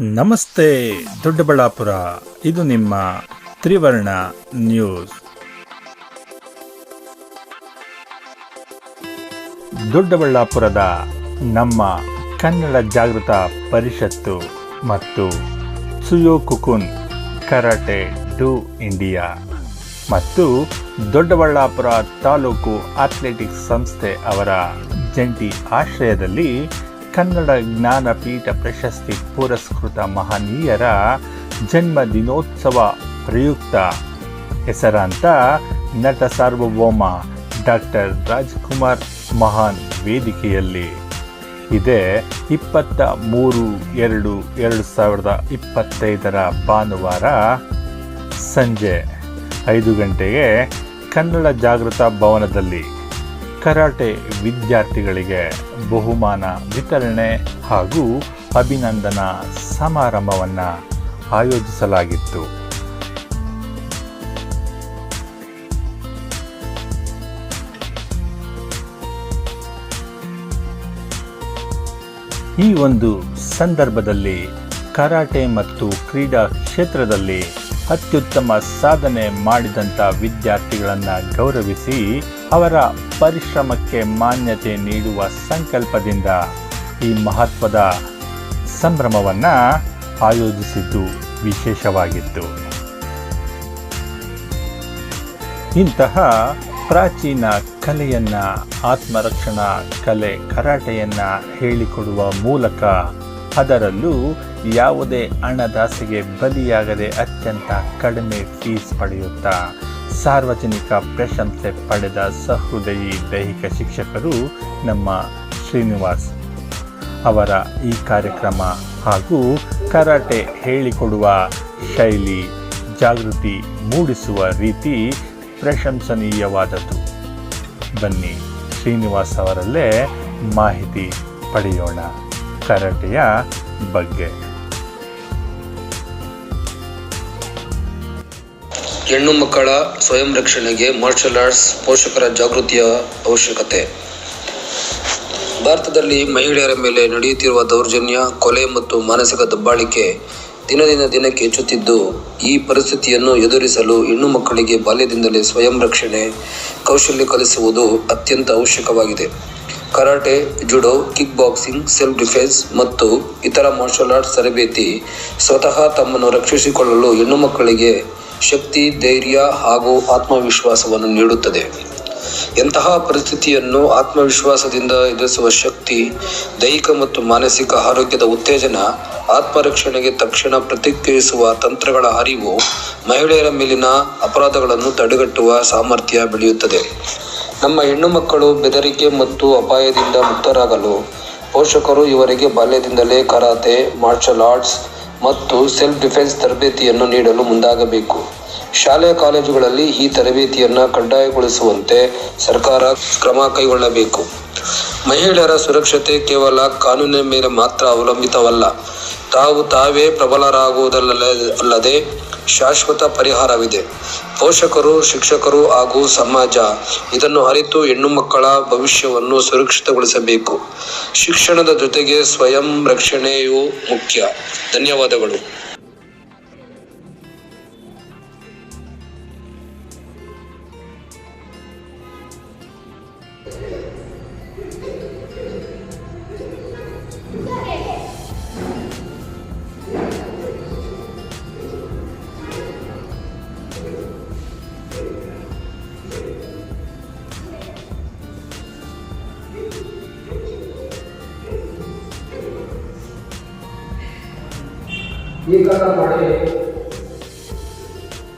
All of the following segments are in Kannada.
ನಮಸ್ತೆ, ದೊಡ್ಡಬಳ್ಳಾಪುರ. ಇದು ನಿಮ್ಮ ತ್ರಿವರ್ಣ ನ್ಯೂಸ್. ದೊಡ್ಡಬಳ್ಳಾಪುರದ ನಮ್ಮ ಕನ್ನಡ ಜಾಗೃತ ಪರಿಷತ್ತು ಮತ್ತು ಸುಯೋ ಕುಕುನ್ ಕರಾಟೆ ಡು ಇಂಡಿಯಾ ಮತ್ತು ದೊಡ್ಡಬಳ್ಳಾಪುರ ತಾಲೂಕು ಅಥ್ಲೆಟಿಕ್ಸ್ ಸಂಸ್ಥೆ ಅವರ ಜಂಟಿ ಆಶ್ರಯದಲ್ಲಿ ಕನ್ನಡ ಜ್ಞಾನಪೀಠ ಪ್ರಶಸ್ತಿ ಪುರಸ್ಕೃತ ಮಹನೀಯರ ಜನ್ಮ ದಿನೋತ್ಸವ ಪ್ರಯುಕ್ತ ಹೆಸರಾಂತ ನಟ ಸಾರ್ವಭೌಮ ಡಾಕ್ಟರ್ ರಾಜ್ಕುಮಾರ್ ಮಹಾನ್ ವೇದಿಕೆಯಲ್ಲಿ. ಇದೇ ಇಪ್ಪತ್ತ ಮೂರು ಎರಡು ಎರಡು ಸಾವಿರದ ಇಪ್ಪತ್ತೈದರ ಭಾನುವಾರ ಸಂಜೆ ಐದು ಗಂಟೆಗೆ ಕನ್ನಡ ಜಾಗೃತ ಭವನದಲ್ಲಿ ಕರಾಟೆ ವಿದ್ಯಾರ್ಥಿಗಳಿಗೆ ಬಹುಮಾನ ವಿತರಣೆ ಹಾಗೂ ಅಭಿನಂದನಾ ಸಮಾರಂಭವನ್ನು ಆಯೋಜಿಸಲಾಗಿತ್ತು. ಈ ಒಂದು ಸಂದರ್ಭದಲ್ಲಿ ಕರಾಟೆ ಮತ್ತು ಕ್ರೀಡಾ ಕ್ಷೇತ್ರದಲ್ಲಿ ಅತ್ಯುತ್ತಮ ಸಾಧನೆ ಮಾಡಿದಂಥ ವಿದ್ಯಾರ್ಥಿಗಳನ್ನು ಗೌರವಿಸಿ ಅವರ ಪರಿಶ್ರಮಕ್ಕೆ ಮಾನ್ಯತೆ ನೀಡುವ ಸಂಕಲ್ಪದಿಂದ ಈ ಮಹತ್ವದ ಸಂಭ್ರಮವನ್ನು ಆಯೋಜಿಸಿದ್ದು ವಿಶೇಷವಾಗಿತ್ತು. ಇಂತಹ ಪ್ರಾಚೀನ ಕಲೆಯನ್ನ, ಆತ್ಮರಕ್ಷಣಾ ಕಲೆ, ಕರಾಟೆಯನ್ನು ಹೇಳಿಕೊಡುವ ಮೂಲಕ ಅದರಲ್ಲೂ ಯಾವುದೇ ಹಣದಾಸೆಗೆ ಬಲಿಯಾಗದೆ ಅತ್ಯಂತ ಕಡಿಮೆ ಫೀಸ್ ಪಡೆಯುತ್ತಾ ಸಾರ್ವಜನಿಕ ಪ್ರಶಂಸೆ ಪಡೆದ ಸಹೃದಯಿ ದೈಹಿಕ ಶಿಕ್ಷಕರು ನಮ್ಮ ಶ್ರೀನಿವಾಸ್ ಅವರ ಈ ಕಾರ್ಯಕ್ರಮ ಹಾಗೂ ಕರಾಟೆ ಹೇಳಿಕೊಡುವ ಶೈಲಿ ಜಾಗೃತಿ ಮೂಡಿಸುವ ರೀತಿ ಪ್ರಶಂಸನೀಯವಾದದ್ದು. ಬನ್ನಿ ಶ್ರೀನಿವಾಸ್ ಅವರಲ್ಲೇ ಮಾಹಿತಿ ಪಡೆಯೋಣ ಕರಾಟೆಯ ಬಗ್ಗೆ. ಹೆಣ್ಣು ಮಕ್ಕಳ ಸ್ವಯಂ ರಕ್ಷಣೆಗೆ ಮಾರ್ಷಲ್ ಆರ್ಟ್ಸ್ ಪೋಷಕರ ಜಾಗೃತಿಯ ಅವಶ್ಯಕತೆ. ಭಾರತದಲ್ಲಿ ಮಹಿಳೆಯರ ಮೇಲೆ ನಡೆಯುತ್ತಿರುವ ದೌರ್ಜನ್ಯ, ಕೊಲೆ ಮತ್ತು ಮಾನಸಿಕ ದಬ್ಬಾಳಿಕೆ ದಿನದಿಂದ ದಿನಕ್ಕೆ ಹೆಚ್ಚುತ್ತಿದ್ದು, ಈ ಪರಿಸ್ಥಿತಿಯನ್ನು ಎದುರಿಸಲು ಹೆಣ್ಣು ಮಕ್ಕಳಿಗೆ ಬಾಲ್ಯದಿಂದಲೇ ಸ್ವಯಂ ರಕ್ಷಣೆ, ಕೌಶಲ್ಯ ಕಲಿಸುವುದು ಅತ್ಯಂತ ಅವಶ್ಯಕವಾಗಿದೆ. Karate, judo kick boxing self defence ಮತ್ತು ಇತರ ಮಾರ್ಷಲ್ ಆರ್ಟ್ಸ್ ತರಬೇತಿ ಸ್ವತಃ ತಮ್ಮನ್ನು ರಕ್ಷಿಸಿಕೊಳ್ಳಲು ಹೆಣ್ಣು ಮಕ್ಕಳಿಗೆ ಶಕ್ತಿ, ಧೈರ್ಯ ಹಾಗೂ ಆತ್ಮವಿಶ್ವಾಸವನ್ನು ನೀಡುತ್ತದೆ. ಎಂತಹ ಪರಿಸ್ಥಿತಿಯನ್ನು ಆತ್ಮವಿಶ್ವಾಸದಿಂದ ಎದುರಿಸುವ ಶಕ್ತಿ, ದೈಹಿಕ ಮತ್ತು ಮಾನಸಿಕ ಆರೋಗ್ಯದ ಉತ್ತೇಜನ, ಆತ್ಮರಕ್ಷಣೆಗೆ ತಕ್ಷಣ ಪ್ರತಿಕ್ರಿಯಿಸುವ ತಂತ್ರಗಳ ಅರಿವು ಮಹಿಳೆಯರ ಮೇಲಿನ ಅಪರಾಧಗಳನ್ನು ತಡೆಗಟ್ಟುವ ಸಾಮರ್ಥ್ಯ ಬೆಳೆಯುತ್ತದೆ. ನಮ್ಮ ಹೆಣ್ಣು ಮಕ್ಕಳು ಬೆದರಿಕೆ ಮತ್ತು ಅಪಾಯದಿಂದ ಮುಕ್ತರಾಗಲು ಪೋಷಕರು ಇವರಿಗೆ ಬಾಲ್ಯದಿಂದಲೇ ಕರಾತೆ ಮಾರ್ಷಲ್ ಆರ್ಟ್ಸ್ ಮತ್ತು ಸೆಲ್ಫ್ ಡಿಫೆನ್ಸ್ ತರಬೇತಿಯನ್ನು ನೀಡಲು ಮುಂದಾಗಬೇಕು. ಶಾಲೆ ಕಾಲೇಜುಗಳಲ್ಲಿ ಈ ತರಬೇತಿಯನ್ನು ಕಡ್ಡಾಯಗೊಳಿಸುವಂತೆ ಸರ್ಕಾರ ಕ್ರಮ ಕೈಗೊಳ್ಳಬೇಕು. ಮಹಿಳೆಯರ ಸುರಕ್ಷತೆ ಕೇವಲ ಕಾನೂನಿನ ಮೇಲೆ ಮಾತ್ರ ಅವಲಂಬಿತವಲ್ಲ. ತಾವು ತಾವೇ ಪ್ರಬಲರಾಗುವುದಲ್ಲದೆ ಶಾಶ್ವತ ಪರಿಹಾರವಿದೆ. ಪೋಷಕರು, ಶಿಕ್ಷಕರು ಹಾಗೂ ಸಮಾಜ ಇದನ್ನು ಅರಿತು ಹೆಣ್ಣು ಮಕ್ಕಳ ಭವಿಷ್ಯವನ್ನು ಸುರಕ್ಷಿತಗೊಳಿಸಬೇಕು. ಶಿಕ್ಷಣದ ಜೊತೆಗೆ ಸ್ವಯಂ ರಕ್ಷಣೆಯು ಮುಖ್ಯ. ಧನ್ಯವಾದಗಳು. ಈ ಕಾಲ ಮಾಡಿ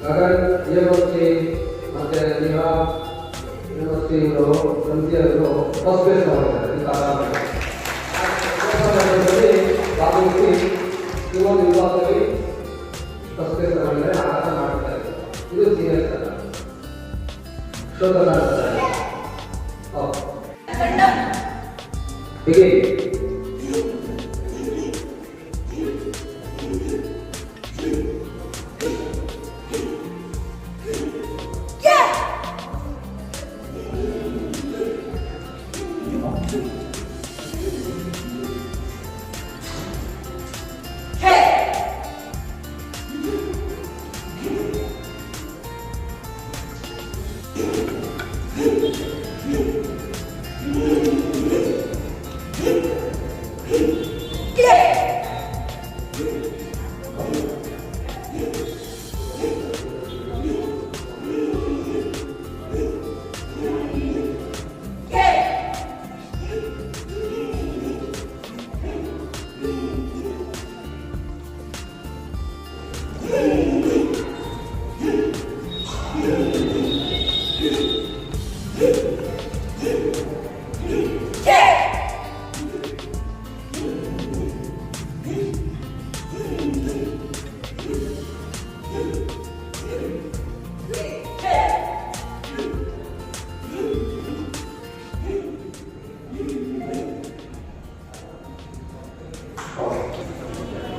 ಗಗನ್ ಯೂನಿವರ್ಸಿಟಿ ಮತ್ತೆ ನೀರಾ ಯೂನಿವರ್ಸಿಟಿ ಇವರು ಸಂಸ್ಥೆಯವರು ಫಸ್ಟ್ ಪ್ಲೇಸ್ ತಗೊಂಡಿದ್ದಾರೆ ಈ ಕಾಲ ಭಾಗವಹಿಸಿ ಒಂದು ವಿಭಾಗದಲ್ಲಿ ಫಸ್ಟ್ ಪ್ಲೇಸ್ ತಗೊಂಡಿದ್ದಾರೆ ಆಟ ಮಾಡ್ತಾರೆ. ಇದು ಸೀರಿಯಸ್ ಅಲ್ಲ ಶೋಧ ಮಾಡ್ತಾರೆ. ಹೀಗೆ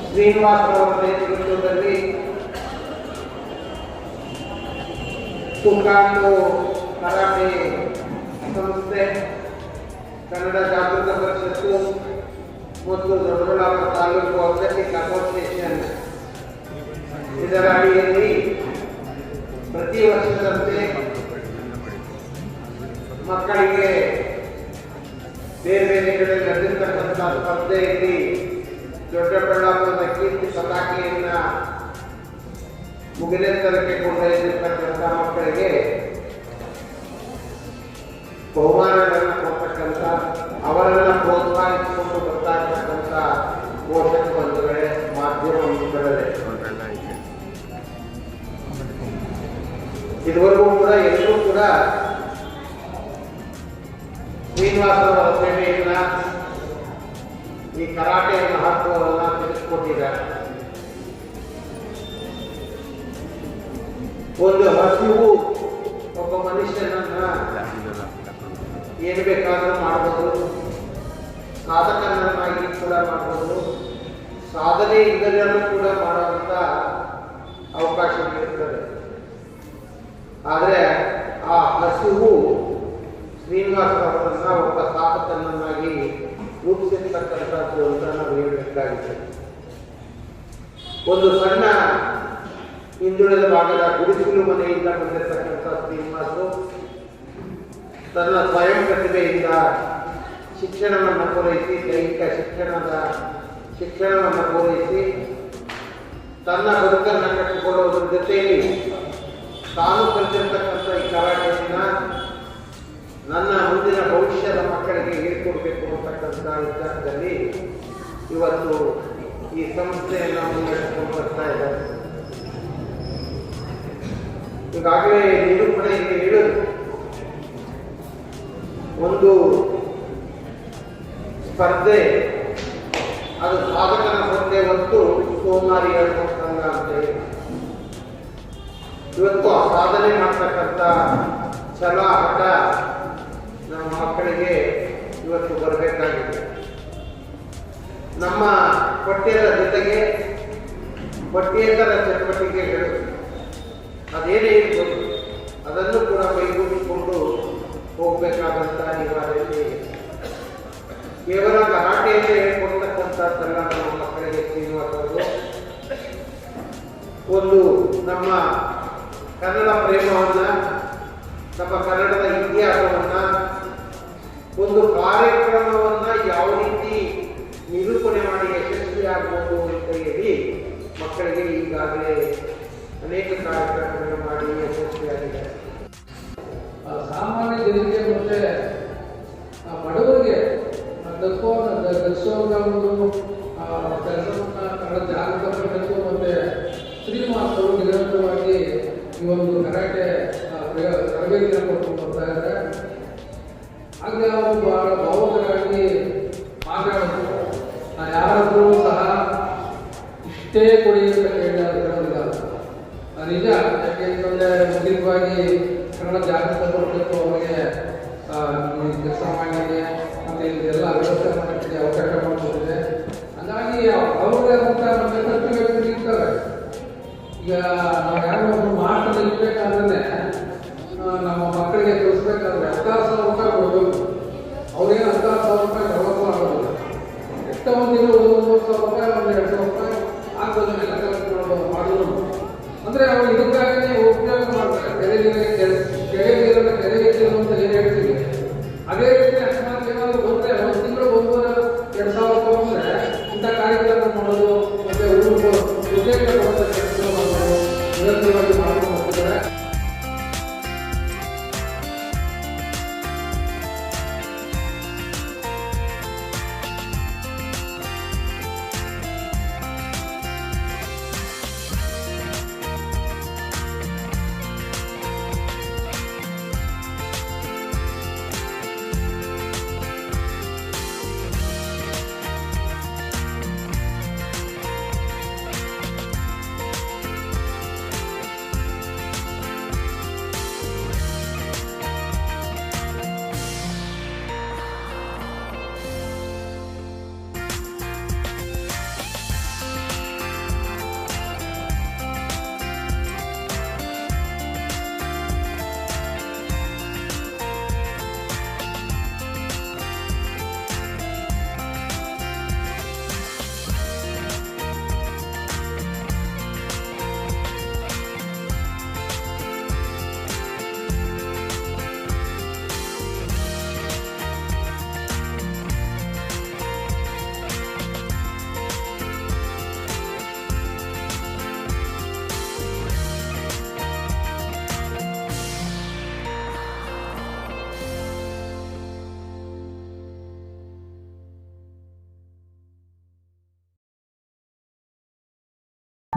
ಶ್ರೀನಿವಾಸರವರ ನೇತೃತ್ವದಲ್ಲಿ ತುಕಾಂಡು ಕರಾಟೆ ಸಂಸ್ಥೆ, ಕನ್ನಡ ಜಾಗೃತ ಪರಿಷತ್ತು ಮತ್ತು ದೊಡ್ಡಬಳ್ಳಾಪುರ ತಾಲೂಕು ಅಥ್ಲೆಟಿಕ್ ಅಸೋಸಿಯೇಷನ್ ಇದರ ಅಡಿಯಲ್ಲಿ ಪ್ರತಿ ವರ್ಷದಂತೆ ಮಕ್ಕಳಿಗೆ ಬೇರೆ ಬೇರೆ ಕಡೆ ನಡೆದಿರ್ತಕ್ಕಂಥ ಸ್ಪರ್ಧೆಯಲ್ಲಿ ದೊಡ್ಡಬಳ್ಳಾಪುರದ ಕೀರ್ತಿ ಪತಾಕೆಯನ್ನ ಮುಗಿಲೆತ್ತರಕ್ಕೆ ಕೊಂಡೊಯ್ದಿರ್ತಕ್ಕಂಥ ಮಕ್ಕಳಿಗೆ ಬಹುಮಾನಗಳನ್ನು ಕೊಡ್ತಕ್ಕಂಥ, ಅವರನ್ನು ಪ್ರೋತ್ಸಾಹಿಸಿಕೊಂಡು ಬರ್ತಾ ಇರ್ತಕ್ಕಂಥ ಪೋಷಕ ಬಂಧುಗಳೇ ಮಾಧ್ಯಮ ಬಂಧುಗಳೇ. ಇದುವರೆಗೂ ಕೂಡ ಎಲ್ಲರೂ ಕೂಡ ಶ್ರೀನಿವಾಸರವರ ಸೇವೆಯನ್ನ ಈ ಕರಾಟೆಯ ಒಂದು ಹಸಿವು, ಒಬ್ಬ ಮನುಷ್ಯನನ್ನ ಏನು ಬೇಕಾದರೂ ಮಾಡಬಹುದು ಸಾಧಕನನ್ನಾಗಿ ಕೂಡ ಮಾಡಬಹುದು ಸಾಧನೆ ಇಲ್ಲದನ್ನು ಕೂಡ ಮಾಡುವಂತ ಅವಕಾಶಗಳಿರ್ತದೆ ಆದರೆ ಆ ಹಸಿವು ಶ್ರೀನಿವಾಸರವರನ್ನ ಒಬ್ಬ ಸಾಧಕನನ್ನಾಗಿ ರೂಪಿಸಿರ್ತಕ್ಕಂಥದ್ದು ಅಂತ ನಾವು ಹೇಳಬೇಕಾಗಿದೆ. ಒಂದು ಸಣ್ಣ ಹಿಂದುಳಿದ ಭಾಗದ ಗುಡಿಸಲು ಮನೆಯಿಂದ ಬಂದಿರತಕ್ಕಂಥ ಶ್ರೀನಿವಾಸು ತನ್ನ ಸ್ವಯಂ ಪ್ರತಿಭೆಯಿಂದ ಶಿಕ್ಷಣವನ್ನು ಪೂರೈಸಿ, ದೈಹಿಕ ಶಿಕ್ಷಣದ ಶಿಕ್ಷಣವನ್ನು ಪೂರೈಸಿ ತನ್ನ ಬದುಕನ್ನು ಕಟ್ಟಿಕೊಳ್ಳುವುದರ ಜೊತೆಯಲ್ಲಿ ತಾನು ಕಲಿತಿರ್ತಕ್ಕಂಥ ಈ ಕರಾಟೆಯನ್ನ ನನ್ನ ಮುಂದಿನ ಭವಿಷ್ಯದ ಮಕ್ಕಳಿಗೆ ಹೇಳ್ಕೊಡ್ಬೇಕು ಅಂತಕ್ಕಂಥ ವಿಚಾರದಲ್ಲಿ ಇವತ್ತು ಈ ಸಂಸ್ಥೆಯನ್ನು ಮುನ್ನಡೆಸಿಕೊಂಡು ಬರ್ತಾ ಇದ್ದಾರೆ. ಈಗಾಗಲೇ ನಿರೂಪಣೆಯಲ್ಲಿ ಹೇಳೋದು ಒಂದು ಸ್ಪರ್ಧೆ, ಅದು ಸಾಧಕನ ಸ್ಪರ್ಧೆ ಹೊತ್ತು ಸೋಮಾರಿ ಅಂತ ಹೇಳಿ. ಇವತ್ತು ಆ ಸಾಧನೆ ಮಾಡ್ತಕ್ಕಂಥ ಛಲ, ಹಠ ನಮ್ಮ ಮಕ್ಕಳಿಗೆ ಇವತ್ತು ಬರಬೇಕಾಗಿದೆ. ನಮ್ಮ ಪಠ್ಯದ ಜೊತೆಗೆ ಪಠ್ಯೇತರ ಚಟುವಟಿಕೆಗಳು. ಅದೇನೇ ಇರ್ಬೋದು, ಅದನ್ನು ಕೂಡ ಕೈಗೂಡಿಸಿಕೊಂಡು ಹೋಗಬೇಕಾದಂತಹ ನಿವಾರಣೆ ಕೇವಲ ಗಲಾಟೆಯಲ್ಲೇ ಹೇಳ್ಕೊಡ್ತಕ್ಕಂಥದ್ದೆಲ್ಲ ನಮ್ಮ ಮಕ್ಕಳಿಗೆ ಶ್ರೀನಿವಾಸರು. ಒಂದು ನಮ್ಮ ಕನ್ನಡ ಪ್ರೇಮವನ್ನು, ನಮ್ಮ ಕನ್ನಡದ ಇತಿಹಾಸವನ್ನು, ಒಂದು ಕಾರ್ಯಕ್ರಮವನ್ನು ಯಾವ ರೀತಿ ನಿರೂಪಣೆ ಮಾಡಿ ಯಶಸ್ವಿ ಯಶಸ್ವಿಯಾಗಬಹುದು ಅಂತ ಹೇಳಿ ಮಕ್ಕಳಿಗೆ ಈಗಾಗಲೇ ಅನೇಕ ಕಾರ್ಯಕ್ರಮಗಳನ್ನು ಸಾಮಾನ್ಯ ಜನರಿಗೆ ಮತ್ತೆ ಬಡವರಿಗೆ ದಕ್ಕೋ ದರ್ಶೋಗ ಒಂದು ಕೆಲಸವನ್ನ ಕನ್ನಡ ಜಾಗೃತಪಡಿಸಬೇಕು ಮತ್ತೆ ಶ್ರೀನಿವಾಸರು ನಿರಂತರವಾಗಿ ಈ ಒಂದು ಕರಾಟೆ ತರಬೇತಿಯನ್ನು ಕೊಡ್ಕೊಂಡು ಬರ್ತಾ ಇದ್ದಾರೆ.